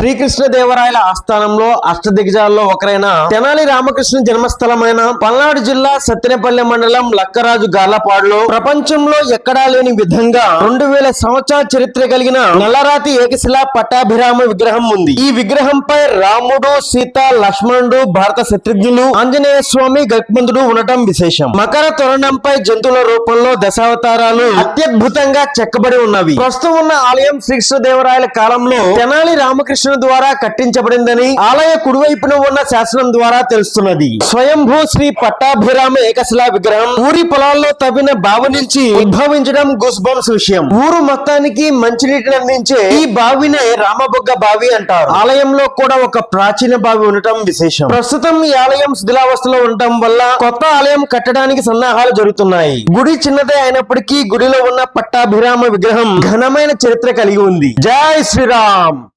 శ్రీకృష్ణదేవరాయల ఆస్థానంలో అష్టదిగ్గజాల్లో ఒకరైన తెనాలి రామకృష్ణ జన్మస్థలమైన పల్నాడు జిల్లా సత్తెనపల్లి మండలం లక్కరాజు గార్లపాడులో ప్రపంచంలో ఎక్కడా లేని విధంగా రెండు వేల సంవత్సరాల చరిత్ర కలిగిన నల్లరాతి ఏకశిలా పట్టాభిరామ విగ్రహం ఉంది. ఈ విగ్రహంపై రాముడు సీత లక్ష్మణుడు భారత శత్రుఘ్నులు ఆంజనేయ స్వామి గర్భబంధుడు ఉండటం విశేషం. మకర తోరణంపై జంతువుల రూపంలో దశావతారాలు అత్యద్భుతంగా చెక్కబడి ఉన్నవి. ప్రస్తుతం ఉన్న ఆలయం శ్రీకృష్ణదేవరాయల కాలంలో తెనాలి రామకృష్ణ ద్వారా కట్టించబడిందని ఆలయ కుడివైపున ఉన్న శాసనం ద్వారా తెలుస్తున్నది. స్వయంభూ శ్రీ పట్టాభిరామ ఏకశిలా విగ్రహం ఊరి పొలాల్లో తవ్విన బావి నుంచి ఉద్భవించడం గుస్బంస్ విషయం. ఊరు మొత్తానికి మంచినీటిని అందించే ఈ బావినే రామబొగ్గ బావి అంటారు. ఆలయంలో కూడా ఒక ప్రాచీన బావి ఉండటం విశేషం. ప్రస్తుతం ఈ ఆలయం శిథిలావస్థలో ఉండటం వల్ల కొత్త ఆలయం కట్టడానికి సన్నాహాలు జరుగుతున్నాయి. గుడి చిన్నదే అయినప్పటికీ గుడిలో ఉన్న పట్టాభిరామ విగ్రహం ఘనమైన చరిత్ర కలిగి ఉంది. జై శ్రీరామ్!